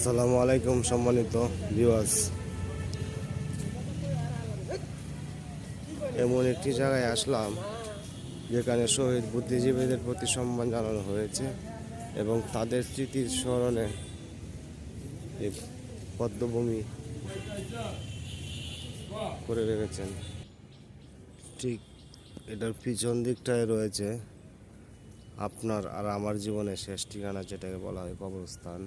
আসসালামু আলাইকুম, সম্মানিত ভিউয়ার্স এমন একটি জায়গায় আসলাম, যেখানে শহীদ বুদ্ধিজীবীদের প্রতি সম্মান জানানো হয়েছে এবং তাদের স্মৃতির স্মরণে পদ্মভূমি করে রেখেছেন। ঠিক এটার পিছন দিকটায় রয়েছে আপনার আর আমার জীবনের শেষ ঠিকানা, যেটাকে বলা হয় কবরস্থান।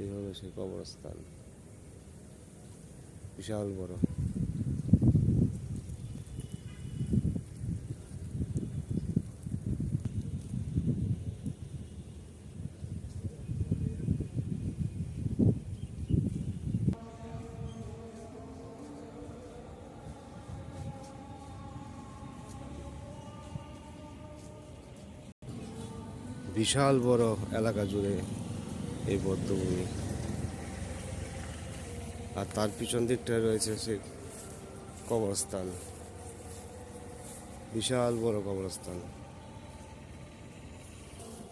এই হলো সেই কবরস্থান। বিশাল বড়। বিশাল বড় এলাকা জুড়ে এই বদ্ধভূমি। আর তার পিছন দিকটায় রয়েছে সে কবরস্থান। বিশাল বড় কবরস্থান।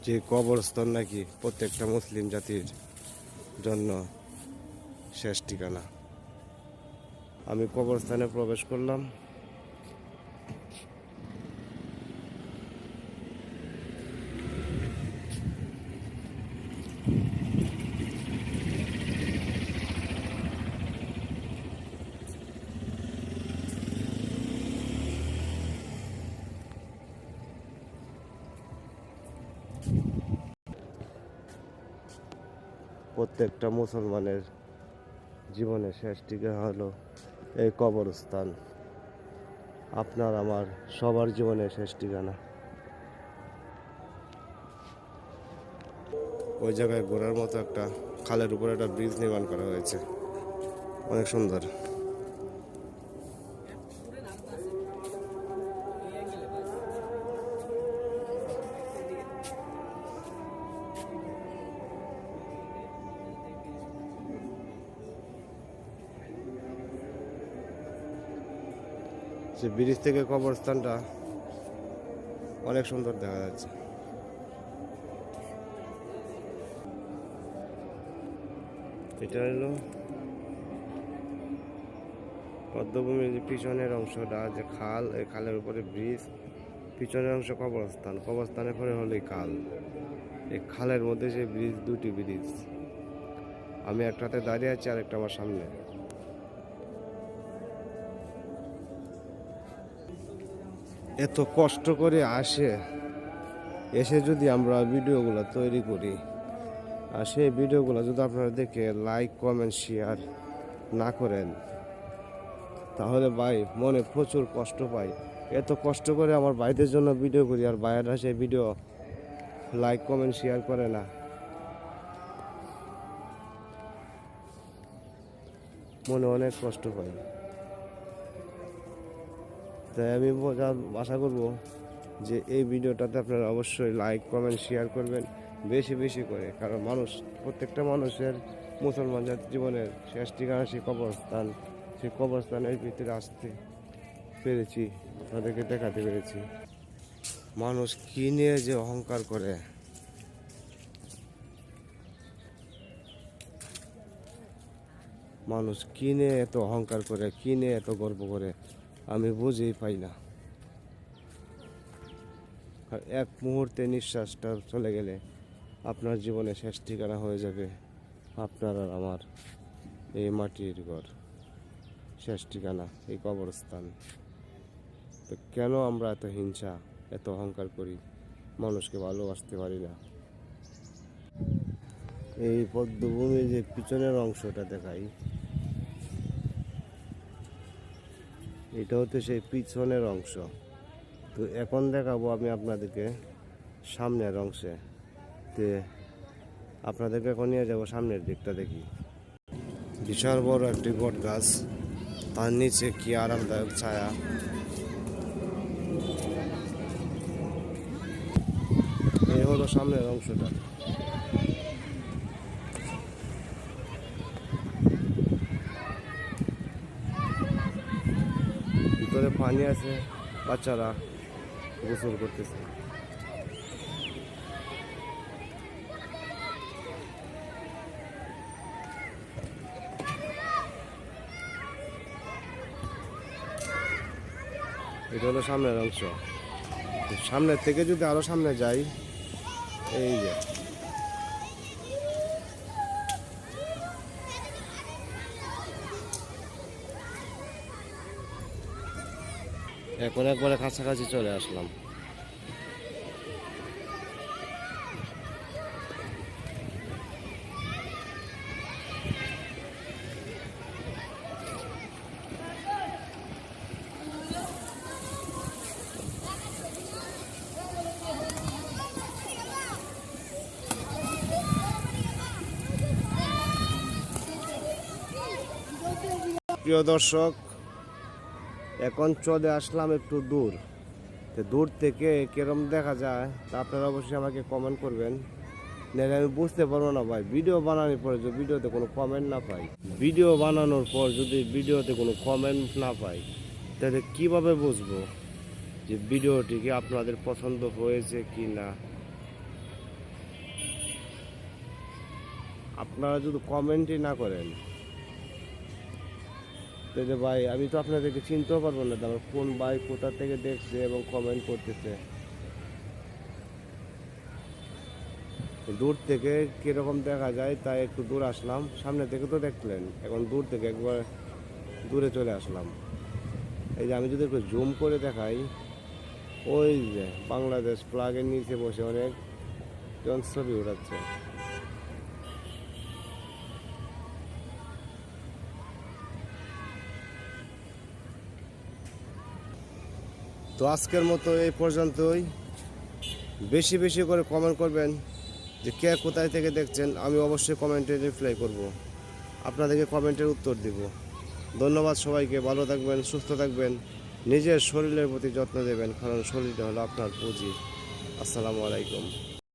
যে কবরস্থান নাকি প্রত্যেকটা মুসলিম জাতির জন্য শেষ ঠিকানা। আমি কবরস্থানে প্রবেশ করলাম। প্রত্যেকটা মুসলমানের জীবনের শেষ ঠিকানা হলো এই কবরস্থান। আপনার আমার সবার জীবনের শেষ ঠিকানা। ওই জায়গায় ঘোরার মতো একটা খালের উপরে একটা ব্রিজ নির্মাণ করা হয়েছে। অনেক সুন্দর। সে ব্রিজ থেকে কবরস্থানটা অনেক সুন্দর দেখা যাচ্ছে। এটা হলো পদ্মভূমির যে পিছনের অংশটা, যে খাল, এই খালের উপরে ব্রিজ, পিছনের অংশ কবরস্থান। কবরস্থানের পরে হলো এই খাল। এই খালের মধ্যে যে ব্রিজ, দুটি ব্রিজ। আমি একটাতে দাঁড়িয়ে আছি আর একটা আমার সামনে। এত কষ্ট করে আসে, এসে যদি আমরা ভিডিওগুলো তৈরি করি, আর সেই ভিডিওগুলো যদি আপনারা দেখে লাইক কমেন্ট শেয়ার না করেন, তাহলে ভাই মনে প্রচুর কষ্ট পাই। এত কষ্ট করে আমার ভাইদের জন্য ভিডিও করি, আর ভাইয়েরা সেই ভিডিও লাইক কমেন্ট শেয়ার করে না। মনে অনেক কষ্ট পাই। তাই আমি আশা করব যে এই ভিডিওটাতে আপনারা অবশ্যই লাইক কমেন্ট শেয়ার করবেন বেশি বেশি করে। কারণ মানুষ, প্রত্যেকটা মানুষের মুসলমান জাতির জীবনের শেষ ঠিকানা সেই কবরস্থান। সেই কবরস্থানের ভিতরে আসতে পেরেছি, তাদেরকে দেখাতে পেরেছি। মানুষ কি নিয়ে যে অহংকার করে। মানুষ কি নিয়ে এত অহংকার করে, কি নিয়ে এত গর্ব করে। আমি বুঝেই পাই না। এক মুহূর্তে নিঃশ্বাসটা চলে গেলে আপনার জীবনে শেষ ঠিকানা হয়ে যাবে আপনার আর আমার এই মাটির ঘর। শেষ ঠিকানা, এই কবরস্থান। তো কেন আমরা এত হিংসা, এত অহংকার করি? মানুষকে ভালোবাসতে পারি না। এই পদ্মভূমির যে পিছনের অংশটা দেখাই এটা হচ্ছে সেই পিছনের অংশ। তো এখন দেখাবো আমি আপনাদেরকে সামনের অংশে। তে আপনাদেরকে এখন নিয়ে যাব সামনের দিকটা দেখি। বিশাল বড় একটি বট গাছ, তার নিচে কি আরামদায়ক ছায়া। এই হলো সামনের অংশটা। পানি আছে, বাচ্চারা গোসল করতেছে। এটা হলো সামনের অংশ। সামনের থেকে যদি আরও সামনে যাই, এই যে। এখন একবারে কাছাকাছি চলে আসলাম। প্রিয় দর্শক এখন চলে আসলাম একটু দূর। তো দূর থেকে কিরম দেখা যায়, তা আপনারা অবশ্যই আমাকে কমেন্ট করবেন। নাহলে আমি বুঝতে পারব না ভাই ভিডিও বানানোর পরে যদি ভিডিওতে কোনো কমেন্ট না পাই। ভিডিও বানানোর পর যদি ভিডিওতে কোনো কমেন্ট না পাই, তাহলে কীভাবে বুঝব যে ভিডিওটি কি আপনাদের পছন্দ হয়েছে কি না আপনারা যদি কমেন্টই না করেন তাহলে ভাই, আমি তো আপনাদেরকে চিনতেও পারব না যে আমার কোন ভাই কোথা থেকে দেখছে এবং কমেন্ট করতেছে। দূর থেকে কীরকম দেখা যায় তাই একটু দূর আসলাম। সামনে থেকে তো দেখলেন, এখন দূর থেকে একবার দূরে চলে আসলাম। এই যে আমি যদি একটু জুম করে দেখাই, ওই যে বাংলাদেশ প্লাগের নিচে বসে অনেক জন ছবি উঠাচ্ছে। তো আজকের মতো এই পর্যন্তই। বেশি বেশি করে কমেন্ট করবেন যে কে কোথায় থেকে দেখছেন, আমি অবশ্যই কমেন্টে রিপ্লাই করব। আপনাদেরকে কমেন্টের উত্তর দিব। ধন্যবাদ সবাইকে, ভালো থাকবেন, সুস্থ থাকবেন। নিজের শরীরের প্রতি যত্ন দেবেন কারণ শরীরটা হলো আপনার পুঁজি। আসসালামু আলাইকুম।